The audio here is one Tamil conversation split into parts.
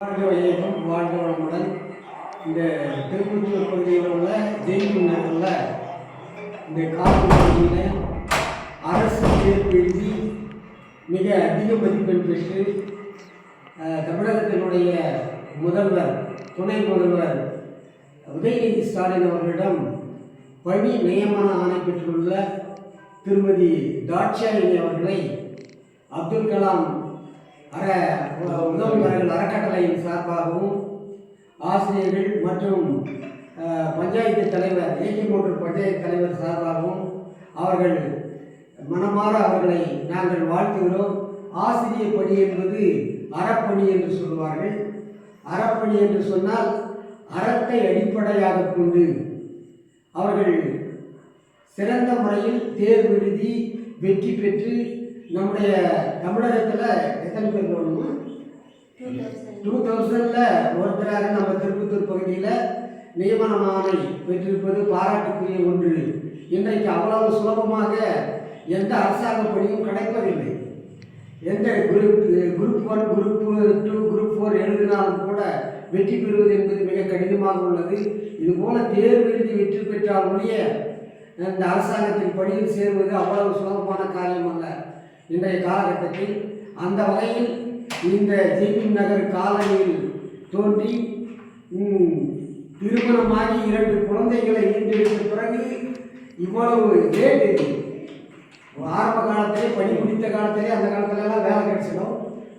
வாழ்க வையகம் வாழ்க வளமுடன். இந்த திருப்பத்தூர் பகுதியில் உள்ள ஜெயிலு நகரில் இந்த காவல் பகுதியில் அரசு தேர்வு எழுதி மிக அதிக மதிப்பெண் பெற்று தமிழகத்தினுடைய முதல்வர் துணை முதல்வர் உதயநிதி ஸ்டாலின் அவர்களிடம் பணி நியமன ஆணை பெற்றுள்ள திருமதி தாட்சாயினி அவர்களை அப்துல் கலாம் அற உதவியாளர்கள் அறக்கட்டளையின் சார்பாகவும் ஆசிரியர்கள் மற்றும் பஞ்சாயத்து தலைவர் ஏகே மோட்டூர் பஞ்சாயத்து தலைவர் சார்பாகவும் அவர்கள் மனமாற அவர்களை நாங்கள் வாழ்த்துகிறோம். ஆசிரியர் பணி என்பது அறப்பணி என்று சொல்வார்கள். அறப்பணி என்று சொன்னால் அறத்தை அடிப்படையாக கொண்டு அவர்கள் சிறந்த முறையில் தேர்வு எழுதி வெற்றி பெற்று நம்முடைய தமிழகத்தில் எத்தனை பேர் போகணுமா? டூ தௌசண்டில் ஒருத்தராக நம்ம திருப்பத்தூர் பகுதியில் நியமனமானை பெற்றிருப்பது பாராட்டுக்குரிய ஒன்று. இன்றைக்கு அவ்வளவு சுலபமாக எந்த அரசாங்க பணியும் கிடைப்பதில்லை எந்த group group one group two group four எழுதினாலும் கூட வெற்றி பெறுவது என்பது மிக கடினமாக உள்ளது. இது போல தேர்வு எழுதி வெற்றி பெற்றால் ஒழிய இந்த அரசாங்கத்தின் பணியில் சேருவது அவ்வளவு சுலபமான காரியம் அல்ல. இன்றைய காலகட்டத்தில் அந்த வகையில் இந்த ஜிபி நகர் காலனியில் தோன்றி திருமணமாகி இரண்டு குழந்தைகளை ஈன்றெடுத்த பிறகு இவ்வளவு லேட் ஆரம்ப காலத்திலே பணி முடித்த காலத்திலே அந்த காலத்துலலாம் வேலை கிடைச்சிடும்.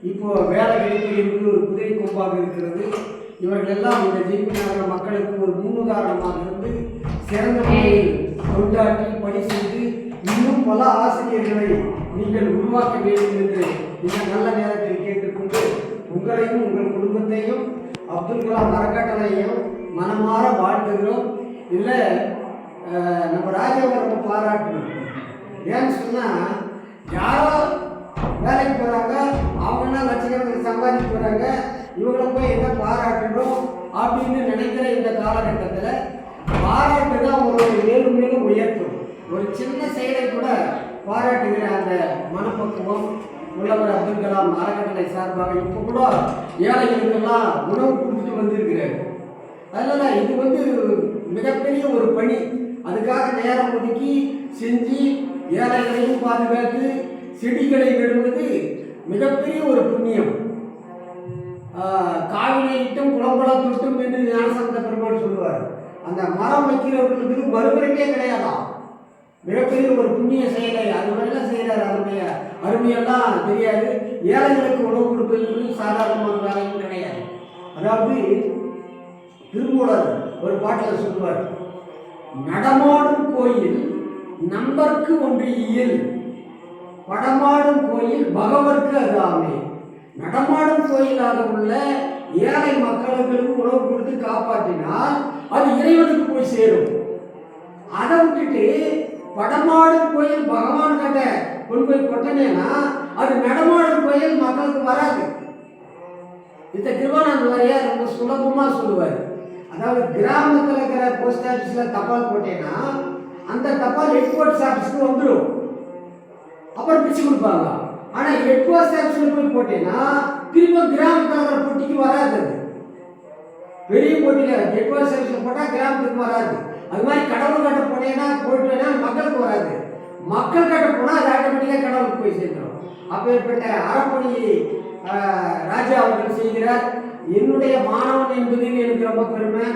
இப்போ வேலை கிடைப்பு என்று ஒரு குதிரை கொம்பாக இருக்கிறது. இவர்கள் எல்லாம் இந்த ஜெய்பி நகர மக்களுக்கு ஒரு முன்னுதாரணமாக இருந்து சிறந்த முறையில் கொண்டாட்டி பணி செய்து பல ஆசிரியர்களை நீங்கள் உருவாக்க வேண்டும் என்று இந்த நல்ல நேரத்தில் கேட்டுக்கொண்டு உங்களையும் உங்கள் குடும்பத்தையும் அப்துல் கலாம் அறக்கட்டளையும் மனமாற வாழ்த்துகிறோம். இல்லை நம்ம ராஜாவை பாராட்டணும் ஏன்னு சொன்னால் யாரோ வேலைக்கு போகிறாங்க அவங்கன்னா லட்சக்கணக்கில் சம்பாதிக்க போகிறாங்க இவங்களை போய் என்ன பாராட்டணும் அப்படின்னு நினைக்கிற இந்த காலகட்டத்தில் பாராட்டு தான் ஒரு மேலும் மேலும் உயர்த்தும். ஒரு சின்ன செயலை கூட பாராட்டுகிற அந்த மனப்பக்குவம் உள்ளவர் அப்துல் கலாம் அறக்கட்டளை சார்பாக இப்போ கூட ஏழைகளுக்கெல்லாம் உணவு கொடுத்துட்டு வந்திருக்கிறார். அதனால் இது வந்து மிகப்பெரிய ஒரு பணி. அதுக்காக நேரம் ஒதுக்கி செஞ்சு ஏழைகளையும் பாதுகாத்து செடிகளை விடுவது மிகப்பெரிய ஒரு புண்ணியம். ஆஹ், இட்டும் குளம்பல தொட்டும் என்று ஞானசந்த பெருமாள் சொல்லுவார். அந்த மரம் வைக்கிறவர்களுக்கு மறுபிறக்கே கிடையாதான் மிகப்பெரிய ஒரு புண்ணிய செயலை அது மாதிரிலாம் செய்கிறார் அருமைய. அருமையெல்லாம் தெரியாது. ஏழைகளுக்கு உணவு கொடுப்பது சாதாரணமான வேலையும் கிடையாது. அதாவது திருமூலர் ஒரு பாட்டில் சொல்லுவார் நடமாடும் கோயில் நம்பர்க்கு ஒன்று இயல் படமாடும் கோயில் பகவர்க்கு அதாமே நடமாடும் கோயிலாக உள்ள ஏழை மக்களுக்கு உணவு கொடுத்து காப்பாற்றினால் அது இறைவனுக்கு போய் சேரும். அதை விட்டுட்டு வடமாடும் கோயில் பகவான் கிட்ட கொண்டு போய் கொட்டினேன்னா அது நடமாடும் கோயில் மக்களுக்கு வராது. இந்த திருவானந்த வாரியார் ரொம்ப சுலபமாக சொல்லுவார். அதாவது கிராமத்தில் இருக்கிற போஸ்ட் ஆஃபீஸில் தபால் போட்டேன்னா அந்த தபால் ஹெட் போஸ்ட் ஆஃபீஸ்க்கு வந்துடும் அப்புறம் பிச்சு கொடுப்பாங்க. ஆனால் ஹெட் போஸ்ட் ஆஃபீஸில் போய் போட்டேன்னா திரும்ப கிராமத்தில் இருக்கிற போட்டிக்கு வராது அது. பெரிய போட்டியில் ஹெட் போஸ்ட் ஆஃபீஸில் போட்டால் கிராமத்துக்கு வராது. அது மாதிரி கடவுள் கட்ட போனேன்னா மக்களுக்கு வராது மக்கள் கட்ட போனால் அது ஆட்டோமேட்டிக்காக கடவுளுக்கு போய் சேர்ந்துடும் அப்பேற்பட்ட அறப்பணி ராஜா அவர்கள் செய்கிறார். என்னுடைய மாணவன் என்பதில் எனக்கு ரொம்ப பெருமை.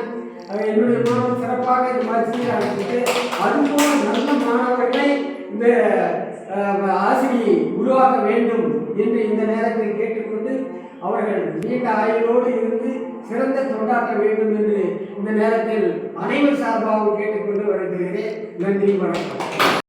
என்னுடைய மாணவன் சிறப்பாக இந்த மாதிரி செய்ய அதுபோல் நல்ல மாணவர்களை இந்த ஆசிரியை உருவாக்க வேண்டும் என்று இந்த நேரத்தில் கேட்டுக்கொண்டு அவர்கள் நீண்ட ஆயுளோடு இருந்து சிறந்த தொண்டாற்ற வேண்டும் என்று இந்த நேரத்தில் அனைவர் சார்பாகவும் கேட்டுக்கொண்டு வருகிறேன். நன்றி வணக்கம்.